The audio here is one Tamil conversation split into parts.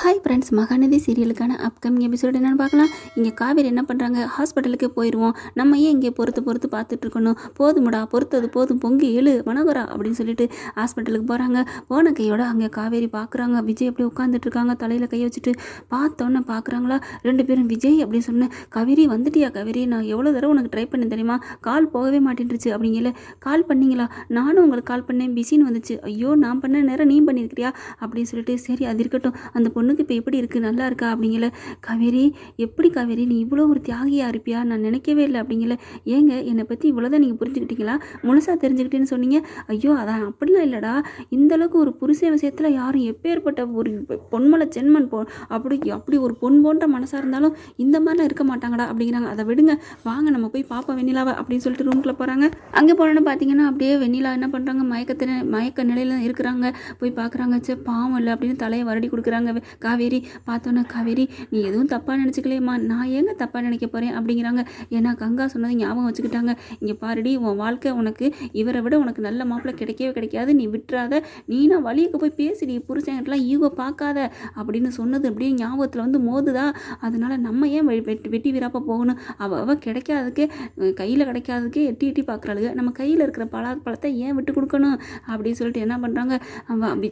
ஹாய் ஃப்ரெண்ட்ஸ் மகாநதி சீரியலுக்கான அப்கமிங் எபிசோடு என்னென்னு பார்க்கலாம். இங்கே காவேரி என்ன பண்ணுறாங்க ஹாஸ்பிட்டலுக்கு போயிடுவோம் நம்ம ஏன் இங்கே பொறுத்து பொறுத்து பார்த்துட்டு இருக்கணும் போதுமுடா பொறுத்தது போதும் பொங்கி எழு மனோகரா அப்படின்னு சொல்லிட்டு ஹாஸ்பிட்டலுக்கு போகிறாங்க போன கையோட அங்கே காவேரி பார்க்குறாங்க விஜய் அப்படி உட்காந்துட்டு இருக்காங்க தலையில் கை வச்சுட்டு பார்த்தோன்னே பார்க்குறாங்களா ரெண்டு பேரும் விஜய் அப்படின்னு சொன்னேன். கவிரி வந்துட்டியா கவிரி? நான் எவ்வளோ தடவை உனக்கு ட்ரை பண்ணேன் தெரியுமா? கால் போகவே மாட்டேன்ருச்சு அப்படிங்கல. கால் பண்ணீங்களா? நானும் உங்களுக்கு கால் பண்ணேன். பிஸின்னு வந்துச்சு. ஐயோ நான் பண்ண நேரம் நீ பண்ணியிருக்கிறியா? அப்படின்னு சொல்லிட்டு சரி அது இருக்கட்டும். அந்த பொண்ணு பொண்ணுக்கு இப்போ எப்படி இருக்குது நல்லா இருக்கா? அப்படிங்கல. காவேரி எப்படி காவேரி? நீ இவ்வளோ ஒரு தியாகியாக இருப்பியா? நான் நினைக்கவே இல்லை அப்படிங்கல. ஏங்க என்னை பற்றி இவ்வளோதான் நீங்கள் புரிஞ்சுக்கிட்டீங்களா? முழுசாக தெரிஞ்சுக்கிட்டேன்னு சொன்னீங்க. ஐயோ அதான் அப்படிலாம் இல்லைடா. இந்த அளவுக்கு ஒரு புருஷ விஷயத்தில் யாரும் எப்பேற்பட்ட ஒரு பொன்மலை சென்மன் போ அப்படி அப்படி ஒரு பொன் போன்ற மனசாக இருந்தாலும் இந்த மாதிரிலாம் இருக்க மாட்டாங்கடா அப்படிங்கிறாங்க. அதை விடுங்க. வாங்க நம்ம போய் பார்ப்போம் வெண்ணிலாவை அப்படின்னு சொல்லிட்டு ரூம்குள்ளே போகிறாங்க அங்கே போனோன்னு பார்த்தீங்கன்னா அப்படியே வெண்ணிலா என்ன பண்ணுறாங்க மயக்கத்தில் மயக்க நிலையில் இருக்கிறாங்க. போய் பார்க்குறாங்க சே பாவம் இல்லை அப்படின்னு தலையை வருடி கொடுக்குறாங்க. காவேரி பார்த்தோன்னே காவேரி நீ எதுவும் தப்பாக நினச்சிக்கலையம்மா. நான் ஏங்க தப்பாக நினைக்க போகிறேன் அப்படிங்கிறாங்க. ஏன்னா கங்கா சொன்னது ஞாபகம் வச்சுக்கிட்டாங்க. இங்கே பாருடி உன் வாழ்க்கை உனக்கு இவரை விட உனக்கு நல்ல மாப்பிள்ளை கிடைக்கவே கிடைக்காது. நீ விட்டுறாத. நீனா வழியக்கு போய் நீ புருஷன்கிட்டலாம் ஈகோ பார்க்காத. அப்படின்னு சொன்னது அப்படியே ஞாபகத்தில் வந்து மோதுதா. அதனால நம்ம ஏன் வெ- வெட்டி வெட்டி வீராப்பா போகணும்? அவள் அவள் கிடைக்காதுக்கு கையில் கிடைக்காதுக்கு எட்டி எட்டி பார்க்குறாளுங்க நம்ம கையில் இருக்கிற பழ பழத்தை ஏன் விட்டு கொடுக்கணும்? அப்படின்னு சொல்லிட்டு என்ன பண்ணுறாங்க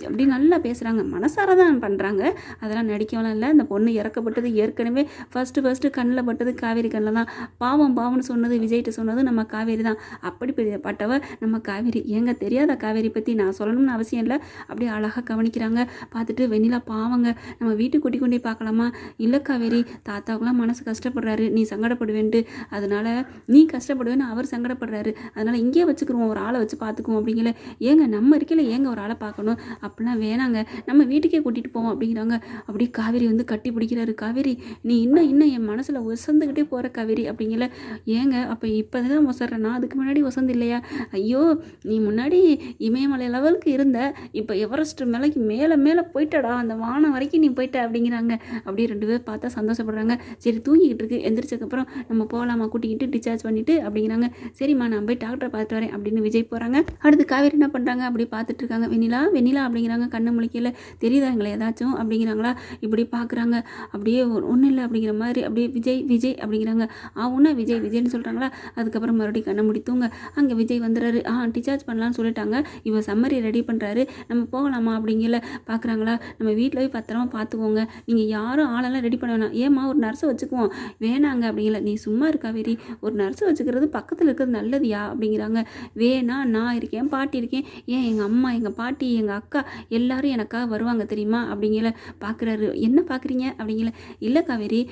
அப்படி நல்லா பேசுகிறாங்க மனசார தான் பண்ணுறாங்க அதெல்லாம் நடிக்கலாம் இல்லை. அந்த பொண்ணு இறக்கப்பட்டது ஏற்கனவே ஃபஸ்ட்டு ஃபஸ்ட்டு கண்ணில் பட்டது காவேரி கண்ணில் தான். பாவம் பாவம்னு சொன்னது விஜய்கிட்ட சொன்னது நம்ம காவேரி தான். அப்படி பெரிய பட்டவ நம்ம காவேரி ஏங்க தெரியாத காவேரி பற்றி நான் சொல்லணும்னு அவசியம் இல்லை. அப்படியே அழகாக கவனிக்கிறாங்க. பார்த்துட்டு வெண்ணிலா பாவங்க நம்ம வீட்டுக்கு கூட்டி கொண்டே பார்க்கலாமா? இல்லை காவேரி தாத்தாவுக்குலாம் மனசு கஷ்டப்படுறாரு. நீ சங்கடப்படுவேன்ட்டு. அதனால நீ கஷ்டப்படுவேன்னு அவர் சங்கடப்படுறாரு. அதனால் இங்கேயே வச்சுக்கிருவோம் ஒரு ஆளை வச்சு பார்த்துக்குவோம் அப்படிங்கிற ஏங்க நம்ம இருக்கையில் ஏங்க ஒரு ஆளை பார்க்கணும்? அப்படிலாம் வேணாங்க. நம்ம வீட்டுக்கே கூட்டிகிட்டு போவோம் அப்படிங்கிறாங்க. அப்படியே காவேரி வந்து கட்டி பிடிக்கிறாரு. காவேரி நீ இன்னும் இன்னும் என் மனசில் ஒசந்துக்கிட்டே போகிற காவேரி அப்படிங்கல. ஏங்க அப்போ இப்போ தான் ஒசறேன்னா அதுக்கு முன்னாடி ஒசந்து இல்லையா? ஐயோ நீ முன்னாடி இமயமலை லெவலுக்கு இருந்த இப்போ எவரெஸ்ட் மலைக்கு மேலே மேலே போயிட்டடா. அந்த வானம் வரைக்கும் நீ போயிட்ட அப்படிங்கிறாங்க. அப்படியே ரெண்டு பேர் பார்த்தா சந்தோஷப்படுறாங்க. சரி தூங்கிக்கிட்டு இருக்கு. எந்திரிச்சதுக்கப்புறம் நம்ம போகலாமா கூட்டிக்கிட்டு டிஸ்சார்ஜ் பண்ணிட்டு அப்படிங்கிறாங்க. சரிம்மா நான் போய் டாக்டரை பார்த்துட்டு வரேன் அப்படின்னு விஜய் போகிறாங்க அடுத்து காவேரி என்ன பண்ணுறாங்க அப்படி பார்த்துட்டு இருக்காங்க. வெண்ணிலா வெண்ணிலா அப்படிங்கிறாங்க. கண்ணு முழிக்கல. தெரியுதா எங்களை ஏதாச்சும்? அப்படிங்கிறாங்களா? இப்படி பார்க்குறாங்க அப்படியே ஒன்றும் இல்லை அப்படிங்கிற மாதிரி அப்படியே விஜய் விஜய் அப்படிங்கிறாங்க. ஆ உன்னா விஜய் விஜய்னு சொல்கிறாங்களா அதுக்கப்புறம் மறுபடியும் கண்ணை முடி தூங்க. அங்கே விஜய் வந்துடுறாரு ஆ டிஸ்சார்ஜ் பண்ணலான்னு சொல்லிட்டாங்க. இவ சம்மரி ரெடி பண்ணுறாரு நம்ம போகலாமா அப்படிங்கல பார்க்குறாங்களா நம்ம வீட்டில் போய் பத்திரமா பார்த்துக்கோங்க நீங்கள் யாரும் ஆளெல்லாம் ரெடி பண்ண வேணாம். ஏம்மா ஒரு நர்ஸை வச்சுக்குவோம். வேணாங்க அப்படிங்கல. நீ சும்மா இருக்கா வேரி ஒரு நர்ஸை வச்சுக்கிறது பக்கத்தில் இருக்கிறது நல்லதுயா அப்படிங்கிறாங்க. வேணா நான் இருக்கேன் பாட்டி இருக்கேன். ஏன் எங்கள் அம்மா எங்கள் பாட்டி எங்கள் அக்கா எல்லாரும் எனக்காக வருவாங்க தெரியுமா? அப்படிங்கிற பார்க்குறாரு என்ன பார்க்குறீங்க அப்படிங்கிற இல்லை காவேரி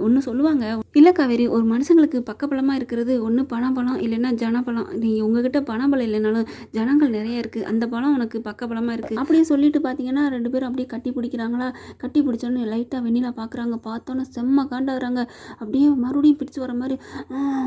ஒன்று சொல்லுவாங்க இல்லை காவேரி ஒரு மனுஷங்களுக்கு பக்கபலமாக இருக்கிறது ஒன்று பணபலம் இல்லைன்னா ஜனபலம். நீங்கள் உங்ககிட்ட பணபலம் இல்லைனாலும் ஜனங்கள் நிறைய இருக்குது அந்த பலம் உனக்கு பக்கபலமாக இருக்குது அப்படியே சொல்லிட்டு பார்த்தீங்கன்னா ரெண்டு பேரும் அப்படியே கட்டி பிடிக்கிறாங்களா? கட்டி பிடிச்சோன்னே லைட்டாக வெண்ணிலா பார்க்குறாங்க பார்த்தோன்னே செம்ம காண்டாகிறாங்க. அப்படியே மறுபடியும் பிடிச்சி வர மாதிரி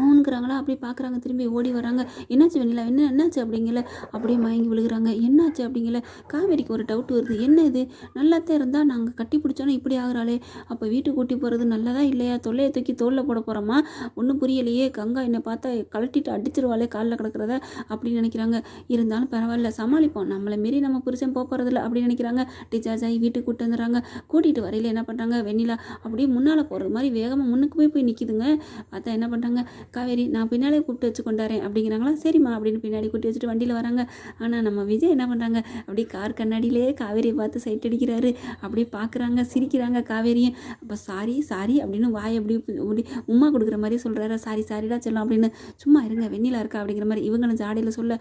ஊனுக்குறாங்களா? அப்படியே பார்க்குறாங்க திரும்பி ஓடி வராங்க என்னாச்சு வெண்ணிலா? என்ன என்னாச்சு அப்படிங்கல? அப்படியே மயங்கி விழுகிறாங்க. என்னாச்சு அப்படிங்கல? காவேரிக்கு ஒரு டவுட் வருது. என்ன இது? நல்லாத்தான் இருந்தால் நாங்கள் கட்டி பிடிச்சோன்னே இப்படி ஆகுறாளே. அப்போ வீட்டுக்கு கூட்டி போகிறது நல்லதா இல்லையா? தொல்லையை தூக்கி தோளில் போட போகிறோமா ஒன்றும் புரியலையே. கங்கா என்னை பார்த்தா கழட்டிட்டு அடிச்சிருவாளே காலில் கிடக்கிறத அப்படின்னு நினைக்கிறாங்க. இருந்தாலும் பரவாயில்ல சமாளிப்போம். நம்மளை மீறி நம்ம புருஷன் போக போகிறதில்ல அப்படின்னு நினைக்கிறாங்க. டிச்சார்ஜ் ஆகி வீட்டுக்கு கூட்டு வந்துடுறாங்க. கூட்டிகிட்டு வரையில என்ன பண்ணுறாங்க வெண்ணிலா அப்படியே முன்னால் போகிறது மாதிரி வேகமாக முன்னுக்கு போய் போய் நிற்கிதுங்க பார்த்தா என்ன பண்ணுறாங்க காவேரி நான் பின்னாலே கூப்பிட்டு வச்சு கொண்டாரேன் அப்படிங்கிறாங்களா? சரிம்மா அப்படின்னு பின்னாடி கூட்டி வச்சுட்டு வண்டியில் வராங்க. ஆனால் நம்ம விஜய் என்ன பண்ணுறாங்க அப்படியே கார் கண்ணாடியிலே காவேரியை பார்த்து சைட் அடிக்கிறாரு. அப்படியே பார்க்குறாங்க சிரிக்கிறாங்க காவேரியும். அப்போ சாரி சாரி அப்படின்னு வாய் அப்படி அப்படி உமா கொடுக்குற மாதிரி சொல்கிறாரு சாரி சாரிடா செல்லும் அப்படின்னு சும்மா இருங்க வெண்ணிலா இருக்கா? அப்படிங்கிற மாதிரி இவங்களும் ஜாடியில் சொல்ல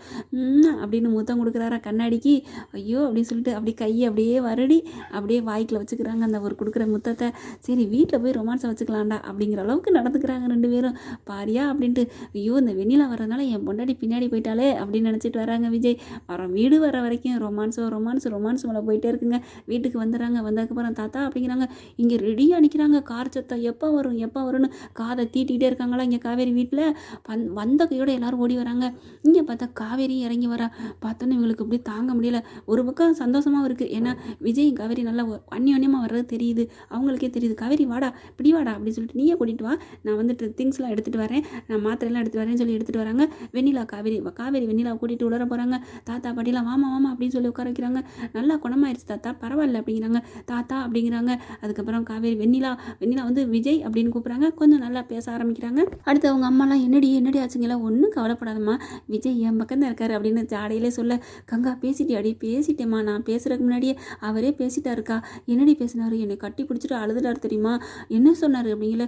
அப்படின்னு முத்தம் கொடுக்குறாரா கண்ணாடிக்கு. ஐயோ அப்படின்னு சொல்லிட்டு அப்படி கையை அப்படியே வருடி அப்படியே வாய்க்கில் வச்சுக்கிறாங்க அந்த ஒரு கொடுக்குற முத்தத்தை. சரி வீட்டில் போய் ரொமான்ஸை வச்சுக்கலாம்டா அப்படிங்கிற அளவுக்கு நடந்துக்கிறாங்க ரெண்டு பேரும். பாரியா அப்படின்ட்டு ஐயோ இந்த வெண்ணிலா வர்றதுனால என் பொண்டாடி பின்னாடி போயிட்டாலே அப்படின்னு நினச்சிட்டு வராங்க விஜய். வரோம் வீடு வர வரைக்கும் ரொமான்ஸோ ரொமான்ஸ் ரொமான்ஸ் மேலே போயிட்டே இருக்குங்க. வீட்டுக்கு வந்துடுறாங்க வந்ததுக்கப்புறம் தாத்தா அப்படிங்கிறாங்க. இங்கே ரெடியாக நிற்கிறாங்க கார் சத்தம் எப்போ வரும் எப்போ வரும்னு காதை தீட்டிகிட்டே இருக்காங்களா? இங்கே காவேரி வீட்டில் வந் வந்த கையோட எல்லாரும் ஓடி வராங்க. இங்கே பார்த்தா காவேரி இறங்கி வரா. பார்த்தோன்னே இவங்களுக்கு அப்படியே தாங்க முடியல. ஒரு பக்கம் சந்தோஷமாகவும் இருக்குது ஏன்னா விஜய் காவேரி நல்லா அந்யோன்யமாக வர்றது தெரியுது. அவங்களுக்கே தெரியுது. காவேரி வாடா பிடி வாடா அப்படின்னு சொல்லிட்டு நீயே கூட்டிகிட்டு வா. நான் வந்துட்டு திங்ஸ்லாம் எடுத்துகிட்டு வரேன். நான் மாத்திரைலாம் எடுத்துகிட்டு வரேன்னு சொல்லி எடுத்துகிட்டு வராங்க. வெண்ணிலா காவேரி காவேரி வெண்ணிலா கூட்டிகிட்டு உள்ள போகிறாங்க தாத்தா பாட்டிலாம் வாமா வாமா அப்படின்னு சொல்லி உட்கார வைக்கிறாங்க. நல்லா குணமாயிருச்சு தாத்தா. பரவாயில்ல அப்படிங்கிறாங்க. தாத்தா அப்படிங்கிறாங்க. அதுக்கப்புறம் காவேரி வெண்ணிலா வெண்ணிலா வந்து விஜய் அப்படின்னு கூப்பிட்றாங்க. கொஞ்சம் நல்லா பேச ஆரம்பிக்கிறாங்க. அடுத்து அவங்க அம்மாலாம் என்னடி என்னடி ஆச்சுங்களா ஒன்றும் கவலைப்படாதம்மா. விஜய் என் பக்கம் தான் இருக்காரு அப்படின்னு ஜாடையிலே சொல்ல கங்கா பேசிட்டியாடி பேசிட்டேம்மா. நான் பேசுறதுக்கு முன்னாடியே அவரே பேசிட்டாருக்கா? என்னடி பேசினாரு? என்னை கட்டி பிடிச்சிட்டு அழுதுட்டாரு தெரியுமா? என்ன சொன்னார்? அப்படிங்கிற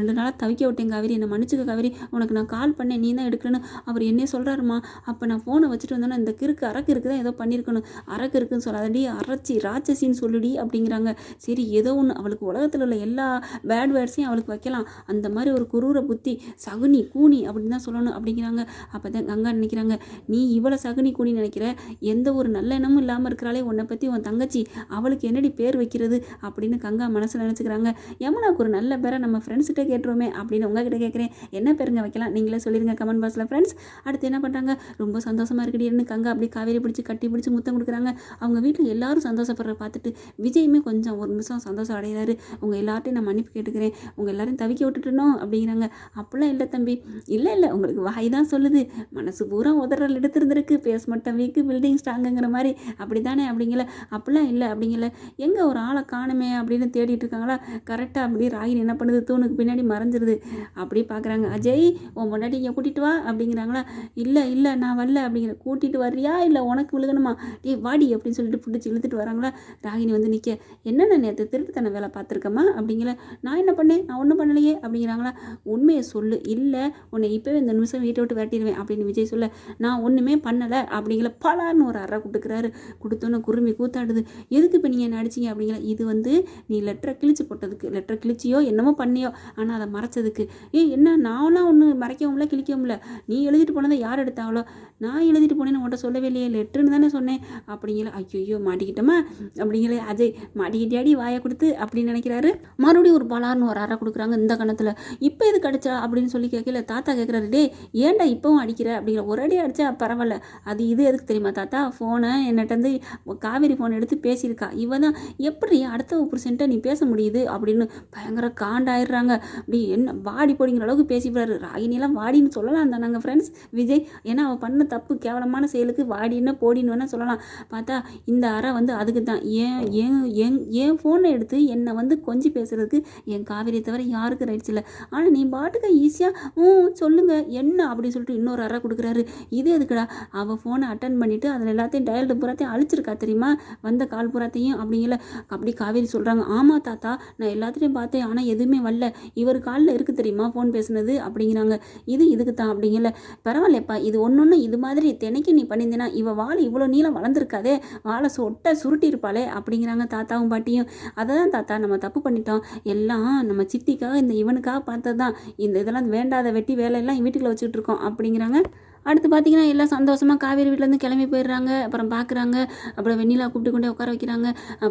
ரெண்டு நாளாக தவிக்க விட்டேன் காவேரி. என்னை மன்னிச்சுக்க காவேரி. உனக்கு நான் கால் பண்ணேன். நீ தான் எடுக்கலன்னு அவர் என்ன சொல்கிறாருமா அப்போ நான் ஃபோனை வச்சுட்டு வந்தோன்னா இந்த கிறுக்கு அரக்கு இருக்கு தான் ஏதோ பண்ணியிருக்கணும் அரக்கு இருக்குன்னு சொல்லாதடி. அரைச்சி ராட்சசின்னு சொல்லுடி அப்படிங்கிறாங்க. சரி ஏதோ ஒன்று அவளுக்கு உலகத்தில் உள்ள எல்லா பேட் வேர்ட்ஸையும் அவளுக்கு வைக்கலாம். அந்த மாதிரி ஒரு குரூர புத்தி சகுனி கூனி அப்படின்னு தான் சொல்லணும் அப்படிங்கிறாங்க. அப்போ தான் கங்கா நினைக்கிறாங்க நீ இவ்வளோ சகுனி கூனி நினைக்கிற? எந்த ஒரு நல்ல எண்ணமும் இல்லாமல் இருக்கிறாளே உன்னை பற்றி உன் தங்கச்சி. அவளுக்கு என்னடி பேர் வைக்கிறது? அப்படின்னு கங்கா மனசில் நினச்சிக்கிறாங்க. யமுனாவுக்கு ஒரு நல்ல பேரை நம்ம ஃப்ரெண்ட்ஸ்கிட்ட கேட்டுருவோமே அப்படின்னு உங்ககிட்ட கேட்குறேன் என்ன பேருங்க வைக்கலாம்? நீங்களே சொல்லிடுங்க கமெண்ட் பாக்ஸில் ஃப்ரெண்ட்ஸ் அடுத்து என்ன பண்ணுறாங்க ரொம்ப சந்தோஷமாக இருக்குடின்னு கங்கா அப்படி காவேரி பிடிச்சி கட்டி பிடிச்சி முத்தம் கொடுக்குறாங்க. அவங்க வீட்டில் எல்லாரும் சந்தோஷப்படுற பார்த்துட்டு விஜயுமே கொஞ்சம் ஒரு நிமிஷம் சந்தோஷம் அடைகிறாரு. உங்கள் எல்லார்ட்டையும் நான் மன்னிப்பு கேட்டுக்கிறேன். உங்கள் எல்லாரும் தவிக்க விட்டுட்டணும் அப்படிங்கிறாங்க. அப்படிலாம் இல்லை தம்பி. இல்லை இல்லை. உங்களுக்கு வாய் தான் சொல்லுது. மனசு பூரா உதறல் எடுத்திருந்திருக்கு. பேஸ் மட்டும் வீக்கு பில்டிங் ஸ்ட்ராங்குங்கிற மாதிரி. அப்படி தானே அப்படிங்கல. அப்படிலாம் இல்லை அப்படிங்கல. எங்கே ஒரு ஆளை காணுமே? அப்படின்னு தேடிட்டு இருக்காங்களா? கரெக்டாக அப்படி ராகினி என்ன பண்ணுது? தூணுக்கு பின்னாடி மறைஞ்சிருது. அப்படி பார்க்குறாங்க அஜய் உன் முன்னாடி இங்கே கூட்டிகிட்டு வா. அப்படிங்கிறாங்களா? இல்லை இல்லை. நான் வரல. அப்படிங்கிற. கூட்டிகிட்டு வர்றியா? இல்லை உனக்கு விழுகணுமா? டே வாடி. அப்படின்னு சொல்லிட்டு பிடிச்சி இழுத்துட்டு வராங்களா? ராகினி வந்து நிற்க என்னென்ன நேற்று திருட்டுத்தன வேலை பார்த்துருக்கம்மா? அப்படிங்கிற நான் என்ன பண்ணேன்? நான் ஒன்றும் ஒன்றும் பண்ணலையே அப்படிங்கிறாங்களா? உண்மையை சொல்லு. இல்லை உன்னை இப்போவே இந்த நிமிஷம் வீட்டை விட்டு விரட்டிடுவேன் அப்படின்னு விஜய் சொல்ல நான் ஒன்றுமே பண்ணலை அப்படிங்கிற பலான்னு ஒரு அறை கொடுக்குறாரு. கொடுத்தோன்னே குருமி கூத்தாடுது. எதுக்கு இப்போ நீங்கள் என்ன அடிச்சீங்க அப்படிங்கிற இது வந்து நீ லெட்டரை கிழிச்சு போட்டதுக்கு லெட்டரை கிழிச்சியோ என்னமோ பண்ணியோ ஆனால் அதை மறைச்சதுக்கு. ஏய் என்ன நான்லாம் ஒன்று மறைக்கவும்ல கிழிக்கவும்ல? நீ எழுதிட்டு போனதை யார் எடுத்தாங்களோ நான் எழுதிட்டு போனேன்னு உன்கிட்ட சொல்லவே இல்லையே லெட்டருன்னு தானே சொன்னேன். அப்படிங்கிற ஐயோ மாட்டிக்கிட்டோமா? அப்படிங்கிற அஜய் மாட்டிக்கிட்டியாடி வாயை கொடுத்து அப்படின்னு நினைக்கிறாரு. மறுபடியும் ஒரு பலார்னு ஒரு அறை அடிக்கிறாங்க இந்த கணத்தில். இப்போ இது கடிச்சா அப்படின்னு சொல்லி கேட்கல தாத்தா கேட்குறாரு டே ஏன்டா இப்போவும் அடிக்கிற? அப்படிங்கிற ஒரு அடி அடித்தா பரவாயில்ல. அது இது எதுக்கு தெரியுமா தாத்தா? ஃபோனை என்னட்டேருந்து காவேரி ஃபோன் எடுத்து பேசியிருக்கா. இவ தான் எப்படி அடுத்த புருஷன்ட்ட நீ பேச முடியுது? அப்படின்னு பயங்கர காண்டாயிடுறாங்க. அப்படி என்ன வாடி போடிங்கிற அளவுக்கு பேசிவிடாரு ராகினிலாம் வாடின்னு சொல்லலாம் தான் நாங்கள் ஃப்ரெண்ட்ஸ் விஜய் ஏன்னா அவள் பண்ண தப்பு கேவலமான செயலுக்கு வாடின்னு போடின்னு வேணால் சொல்லலாம். பார்த்தா இந்த அறை வந்து அதுக்கு தான். ஏன் ஏன் என் என் ஃபோனை எடுத்து என்னை வந்து கொஞ்சி பேசுறதுக்கு என் காவேரி தவிர யாருக்கு ரைட்ஸ் இல்லை? ஆனால் நீ பாட்டுக்கு ஈஸியாக ம் சொல்லுங்கள் என்ன? அப்படி சொல்லிட்டு இன்னொரு அறை கொடுக்குறாரு. இது எதுக்குடா? அவள் ஃபோனை அட்டன் பண்ணிவிட்டு அதில் எல்லாத்தையும் டயல்டு பூராத்தையும் அழிச்சிருக்கா தெரியுமா? வந்த கால் பூராத்தையும் அப்படிங்கிற அப்படி காவேரி சொல்கிறாங்க ஆமாம் தாத்தா நான் எல்லாத்துலேயும் பார்த்தேன் ஆனால் எதுவுமே வரல. இவர் காலில் இருக்குது தெரியுமா ஃபோன் பேசுனது? அப்படிங்கிறாங்க. இது இதுக்கு தான் அப்படிங்கல. பரவாயில்லப்பா இது ஒன்று ஒன்று இது மாதிரி தினைக்கு நீ பண்ணியிருந்தேன்னா இவள் வாழை இவ்வளோ நீளம் வளர்ந்துருக்காதே வாழை சொட்டை சுருட்டி இருப்பாளே அப்படிங்கிறாங்க தாத்தாவும் பாட்டியும். அதை தான் தாத்தா நம்ம தப்பு பண்ணிட்டோம். எல்லாம் நம்ம சித்திக்காக இந்த இவனுக்காக பார்த்தது தான் இந்த இதெல்லாம் வேண்டாத வெட்டி வேலையெல்லாம் வீட்டுக்குள்ளே வச்சுக்கிட்டு இருக்கோம் அப்படிங்கிறாங்க. அடுத்து பார்த்தீங்கன்னா எல்லாம் சந்தோஷமாக காவேரி வீட்டிலேருந்து கிளம்பி போயிடுறாங்க. அப்புறம் பார்க்குறாங்க அப்புறம் வெண்ணிலா கூப்பிட்டு கொண்டே உட்கார வைக்கிறாங்க.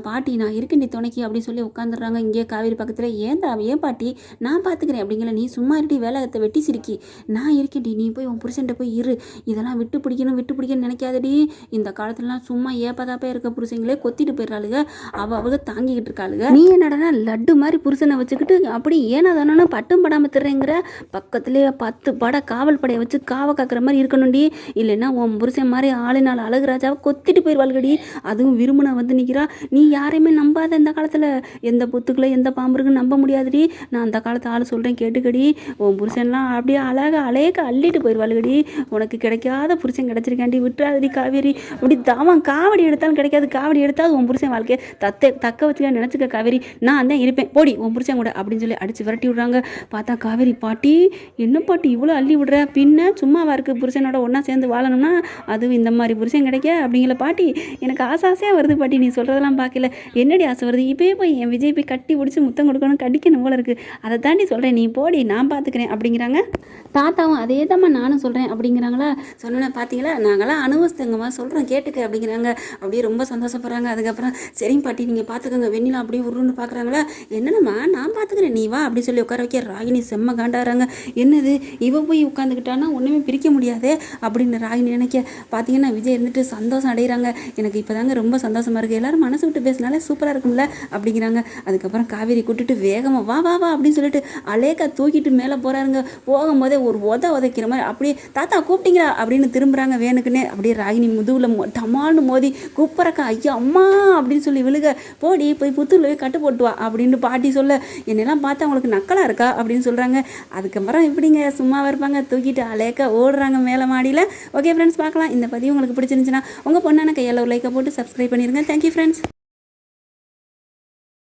பாட்டி நான் இருக்கேன் நீ துணைக்கி அப்படின்னு சொல்லி உட்காந்துடுறாங்க இங்கே காவேரி பக்கத்தில் ஏன்டா ஏன் பாட்டி நான் பார்த்துக்கிறேன் அப்படிங்கிற நீ சும்மா இருட்டி வேலையத்தை வெட்டி சிரிக்கி. நான் இருக்கேன்டி நீ போய் உன் புருஷன்ட்ட போய் இரு. இதெல்லாம் விட்டு பிடிக்கணும் விட்டு பிடிக்கணும்னு நினைக்காதடி. இந்த காலத்துலலாம் சும்மா ஏப்பதாப்பே இருக்க புருஷங்களே கொத்திட்டு போயிடுறாளுங்க அவள் அவங்க தாங்கிக்கிட்டு இருக்காளுங்க நீ என்னடனா லட்டு மாதிரி புருஷனை வச்சுக்கிட்டு அப்படி ஏனா தானே பட்டும் படாமல் திர்றேங்கிற? பக்கத்துலேயே பத்து பட காவல் படையை வச்சு காவ காக்கிற மாதிரி இருக்கணும்டி இல்லைன்னா உன் புருஷன் மாதிரி ஆளு நாள் அழகுராஜாவை கொத்திட்டு போயிடுவாள்கடி அதுவும் விரும்பின வந்து நிற்கிறா நீ யாரையுமே நம்பாத இந்த காலத்தில். எந்த புத்துக்களை எந்த பாம்புருக்கும் நம்ப முடியாதுடி. நான் அந்த காலத்து ஆள் சொல்கிறேன் கேட்டுக்கடி. உன் புருஷன்லாம் அப்படியே அழகா அழக அள்ளிட்டு போயிடுவாள்கடி உனக்கு கிடைக்காத புருஷன் கிடச்சிருக்காண்டி. விட்டுறாதடி காவேரி. அப்படி தாவன் காவடி எடுத்தாலும் கிடைக்காது. காவடி எடுத்தால் உன் புருஷன் வாழ்க்கையை தத்தை தக்க வச்சுக்க நினச்சிக்க காவேரி. நான் தான் இருப்பேன். போடி உன் புருஷன் கூட அப்படின்னு சொல்லி அடித்து விரட்டி விடுறாங்க. பார்த்தா காவேரி பாட்டி என்ன பாட்டி இவ்வளோ அள்ளி விடுற? பின்ன சும்மாவா இருக்கு புருஷன் புருஷனோட ஒன்றா சேர்ந்து வாழணும்னா அதுவும் இந்த மாதிரி புருஷன் கிடைக்க? அப்படிங்கிற பாட்டி எனக்கு ஆசை ஆசையாக வருது பாட்டி நீ சொல்கிறதெல்லாம் பார்க்கல. என்னடி ஆசை வருது? இப்போயே போய் என் விஜய் போய் கட்டி பிடிச்சி முத்தம் கொடுக்கணும் கடிக்கணும் போல இருக்குது அதை தாண்டி சொல்கிறேன் நீ போடி நான் பார்த்துக்கிறேன் அப்படிங்கிறாங்க. தாத்தாவும் அதே தாம்மா நானும் சொல்கிறேன் அப்படிங்கிறாங்களா? சொன்னோன்னே பார்த்தீங்களா நாங்களாம் அனுபவத்தங்கம்மா சொல்கிறோம் கேட்டுக்க அப்படிங்கிறாங்க. அப்படியே ரொம்ப சந்தோஷப்படுறாங்க. அதுக்கப்புறம் சரிங்க பாட்டி நீங்கள் பார்த்துக்கோங்க வெண்ணிலா அப்படியே உருன்னு பார்க்குறாங்களா என்னென்னம்மா? நான் பார்த்துக்கிறேன் நீ வா அப்படி சொல்லி உட்கார வைக்க ராகினி செம்ம காண்டாடுறாங்க என்னது? இவ போய் உட்காந்துக்கிட்டான்னா ஒன்றுமே பிரிக்க முடியாது. அப்படின்னு ராகினி நினைக்க பார்த்தீங்கன்னா விஜய் இருந்துட்டு சந்தோஷம் அடைகிறாங்க எனக்கு இப்போ தாங்க ரொம்ப சந்தோஷமாக இருக்குது எல்லாரும் மனசு விட்டு பேசினாலே சூப்பராக இருக்கும்ல அப்படிங்கிறாங்க. அதுக்கப்புறம் காவேரி கூட்டிட்டு வேகமாக வா வா வா அப்படின்னு சொல்லிட்டு அலேக்கா தூக்கிட்டு மேலே போகிறாருங்க போகும்போதே ஒரு உத உதைக்கிற மாதிரி அப்படியே தாத்தா கூப்பிட்டீங்களா? அப்படின்னு திரும்புகிறாங்க வேணுக்குன்னே அப்படியே ராகினி முதுகில் டமால்னு மோதி கூப்பிட்றக்கா ஐயா அம்மா அப்படின்னு சொல்லி விழுக. போடி போய் புத்தூரில் போய் கட்டு போட்டு வா அப்படின்னு பாட்டி சொல்ல. என்னெல்லாம் பார்த்தா அவங்களுக்கு நக்கலாக இருக்கா? அப்படின்னு சொல்கிறாங்க அதுக்கப்புறம் எப்படிங்க சும்மாவாக இருப்பாங்க. தூக்கிட்டு அலேக்கா ஓடுறாங்க மேலே மாடியில் ஓகே ஃப்ரெண்ட்ஸ் பார்க்கலாம். இந்த பதிவு உங்களுக்கு பிடிச்சிருந்துச்சுன்னா உங்கள் பொண்ணான கையால் ஒரு லைக்கை போட்டு சப்ஸ்கிரைப் பண்ணிடுங்க தேங்க்யூ ஃப்ரெண்ட்ஸ்